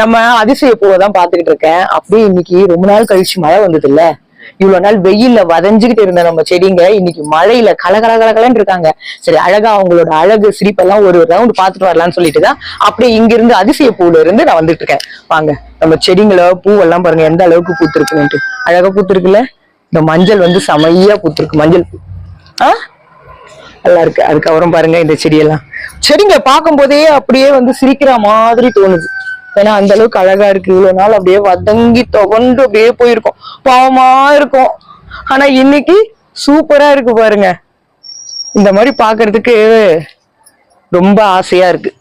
நம்ம அதிசய பூவை தான் பாத்துக்கிட்டு இருக்கேன். அப்படியே இன்னைக்கு ரொம்ப நாள் கழிச்சு மழை வந்தது இல்ல இவ்வளவு நாள் வெயில்ல வதஞ்சுகிட்டு இருந்த நம்ம செடிங்க. இன்னைக்கு மழையில கலகல கலகலன்னு இருக்காங்க. சரி அழகா அவங்களோட அழகு சிரிப்பெல்லாம் ஒரு ரவுண்ட் பாத்துட்டு வரலாம்னு சொல்லிட்டு தான் அப்படியே இங்க இருந்து அதிசய பூல இருந்து நான் வந்துட்டு இருக்கேன். வாங்க நம்ம செடிங்கள பூவெல்லாம் பாருங்க. எந்த அளவுக்கு பூத்திருக்குன்ட்டு அழகா பூத்திருக்குல்ல? இந்த மஞ்சள் வந்து செமையா பூத்திருக்கு. மஞ்சள் பூ. ஆ? நல்லா இருக்கு. அதுக்கப்புறம் பாருங்க இந்த செடியெல்லாம். செடிங்க பார்க்கும் போதே அப்படியே வந்து சிரிக்கிற மாதிரி தோணுது. ஏன்னா அந்த அளவுக்கு அழகா இருக்கு. இவ்வளவு நாள் அப்படியே வதங்கி தொகண்டு அப்படியே போயிருக்கும். பாவமா இருக்கும். ஆனா இன்னைக்கு சூப்பரா இருக்கு பாருங்க. இந்த மாதிரி பாக்குறதுக்கு ரொம்ப ஆசையா இருக்கு.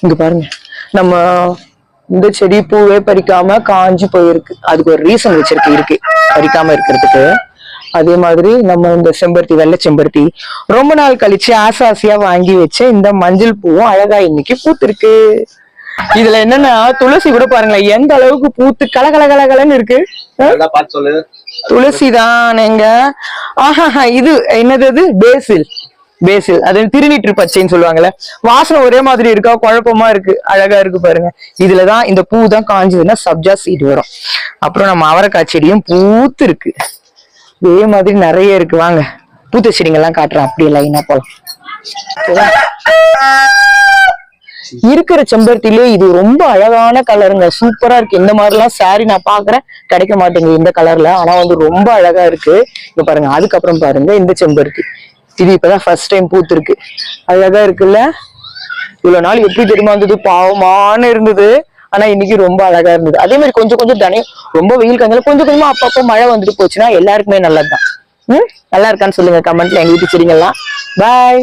இங்க பாருங்க. நம்ம இந்த செடி பூவே பறிக்காம காஞ்சு போயிருக்கு. அதுக்கு ஒரு ரீசன் வச்சிருக்கு. இருக்கு. பறிக்காம இருக்கிறதுக்கு. அதே மாதிரி நம்ம இந்த செம்பருத்தி வெள்ளை செம்பருத்தி ரொம்ப நாள் கழிச்சு ஆசை ஆசையா வாங்கி வச்ச இந்த மஞ்சள் பூவும் அழகா இன்னைக்கு பூத்திருக்கு. இதுல என்னன்னா துளசி கூட பாருங்களேன் எந்த அளவுக்கு பூத்து கலகல கலகலன்னு இருக்கு? துளசி தானேங்க. ஆஹா இது என்னது அது? பேசில். பேசில். அது திருநீற்று பச்சைன்னு சொல்லுவாங்கல்ல. வாசனை ஒரே மாதிரி இருக்கா? குழப்பமா இருக்கு. அழகா இருக்கு பாருங்க. இதுலதான் இந்த பூ தான் காஞ்சதுன்னா சப்ஜா சீடு வரும். அப்புறம் நம்ம அவரைக்காய் செடியும் பூத்து இருக்கு இதே மாதிரி நிறைய இருக்கு. வாங்க. பூத்த செடிங்கெல்லாம் காட்டுறேன். அப்படியே லைனா போலாம். இருக்கிற செம்பருத்திலே இது ரொம்ப அழகான கலருங்க சூப்பரா இருக்கு. இந்த மாதிரி எல்லாம் சாரி நான் பாக்குறேன் கிடைக்க மாட்டேங்குது இந்த கலர்ல ஆனா வந்து ரொம்ப அழகா இருக்கு. இங்க பாருங்க. அதுக்கப்புறம் பாருங்க. இந்த செம்பருத்தி. இது இப்பதான் ஃபர்ஸ்ட் டைம் பூத்திருக்கு. அழகா இருக்குல்ல? இவ்வளவு நாள் எப்படி தெரியுமா இருந்தது பாவமான இருந்தது. ஆனா இன்னைக்கு ரொம்ப அழகா இருந்தது. அதே மாதிரி கொஞ்சம் கொஞ்சம் தானே ரொம்ப வெயில் காலத்துல கொஞ்சம் கொஞ்சமா அப்பப்போ மழை வந்துட்டு போச்சுன்னா எல்லாருக்குமே நல்லதுதான். ம்? நல்லா இருக்கான்னு சொல்லுங்க கமெண்ட்ல எங்க வீட்டு செடிங்கெல்லாம் பாய்